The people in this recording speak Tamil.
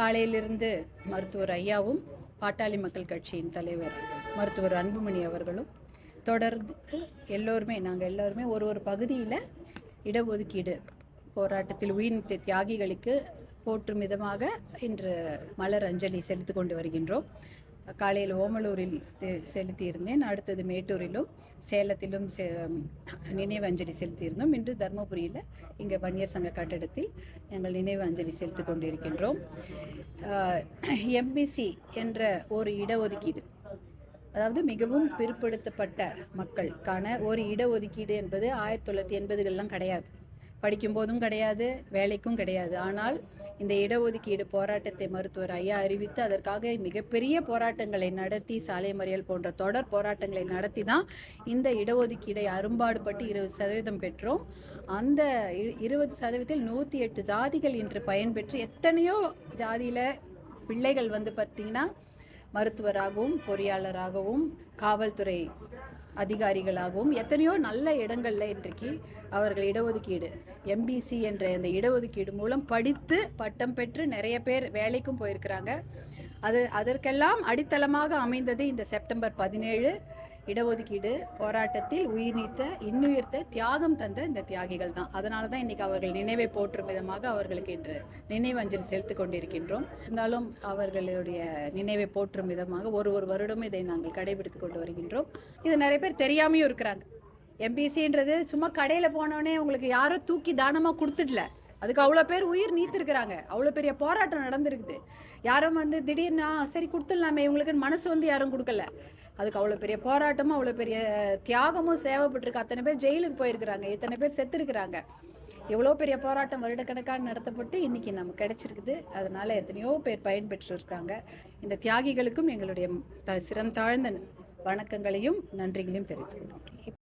காலையிலிருந்து மருத்துவர் ஐயாவும் பாட்டாளி மக்கள் கட்சியின் தலைவர் மருத்துவர் அன்புமணி அவர்களும் தொடர்ந்து எல்லோருமே நாங்கள் எல்லோருமே ஒரு ஒரு பகுதியில் இடஒதுக்கீடு போராட்டத்தில் உயிர்நீத்த தியாகிகளுக்கு போற்றும் விதமாக இன்று மலர் அஞ்சலி செலுத்திக் கொண்டு வருகின்றோம். காலையில் ஓமலூரில் செ- செலுத்தியிருந்தேன். அடுத்தது மேட்டூரிலும் சேலத்திலும் செ- நினைவு அஞ்சலி செலுத்தியிருந்தோம். இன்று தருமபுரியில் இங்கே வன்னியர் சங்க கட்டடத்தில் எங்கள் நினைவு அஞ்சலி கொண்டிருக்கின்றோம். எம்பிசி என்ற ஒரு இடஒதுக்கீடு அதாவது மிகவும் பிற்படுத்தப்பட்ட மக்களுக்கான ஒரு இடஒதுக்கீடு என்பது ஆயிரத்தி தொள்ளாயிரத்தி எண்பதுகள்லாம் கிடையாது. படிக்கும் போதும் கிடையாது வேலைக்கும் கிடையாது. ஆனால் இந்த இடஒதுக்கீடு போராட்டத்தை மருத்துவர் ஐயா அறிவித்து அதற்காக மிகப்பெரிய போராட்டங்களை நடத்தி சாலை மறியல் போன்ற தொடர் போராட்டங்களை நடத்தி தான் இந்த இடஒதுக்கீடை அரும்பாடுபட்டு இருபது சதவீதம் பெற்றோம். அந்த இருபது சதவீதத்தில் நூற்றி எட்டு ஜாதிகள் இன்று பயன்பெற்று எத்தனையோ ஜாதியில் பிள்ளைகள் வந்து பார்த்திங்கன்னா மருத்துவராகவும் பொறியாளராகவும் காவல்துறை அதிகாரிகளாகவும் எத்தனையோ நல்ல இடங்களில் இன்றைக்கு அவர்கள் இடஒதுக்கீடு எம்பிசி என்ற இந்த இடஒதுக்கீடு மூலம் படித்து பட்டம் பெற்று நிறைய பேர் வேலைக்கும் போயிருக்கிறாங்க. அது அதற்கெல்லாம் அடித்தளமாக அமைந்தது இந்த செப்டம்பர் பதினேழு இடஒதுக்கீடு போராட்டத்தில் உயிர் நீத்த இன்னுயிர்த்த தியாகம் தந்த இந்த தியாகிகள் தான். அதனால தான் இன்னைக்கு அவர்கள் நினைவை போற்றும் விதமாக அவர்களுக்கு இன்று நினைவஞ்சலி செலுத்திக் கொண்டிருக்கின்றோம். இருந்தாலும் அவர்களுடைய நினைவை போற்றும் விதமாக ஒரு ஒரு வருடமும் இதை நாங்கள் கடைபிடித்துக் கொண்டு வருகின்றோம். இது நிறைய பேர் தெரியாமையும் இருக்கிறாங்க. எம்பிசின்றது சும்மா கடையில் போனோடனே உங்களுக்கு யாரும் தூக்கி தானமாக கொடுத்துடல. அதுக்கு அவ்வளோ பேர் உயிர் நீத்திருக்கிறாங்க. அவ்வளோ பெரிய போராட்டம் நடந்திருக்குது. யாரும் வந்து திடீர்னா சரி கொடுத்துடலாமே இவங்களுக்கு மனசு வந்து யாரும் கொடுக்கல. அதுக்கு அவ்வளோ பெரிய போராட்டமும் அவ்வளோ பெரிய தியாகமும் சேவைப்பட்டிருக்கு. அத்தனை பேர் ஜெயிலுக்கு போயிருக்கிறாங்க. இத்தனை பேர் செத்துருக்கிறாங்க. எவ்வளோ பெரிய போராட்டம் வருடக்கணக்காக நடத்தப்பட்டு இன்னைக்கு நமக்கு கிடைச்சிருக்குது. அதனால எத்தனையோ பேர் பயன்பெற்று இருக்காங்க இந்த தியாகிகளுக்கும் எங்களுடைய த- சிறந்தாழ்ந்த வணக்கங்களையும் நன்றிகளையும் தெரிவித்துக் கொள்கிறோம்.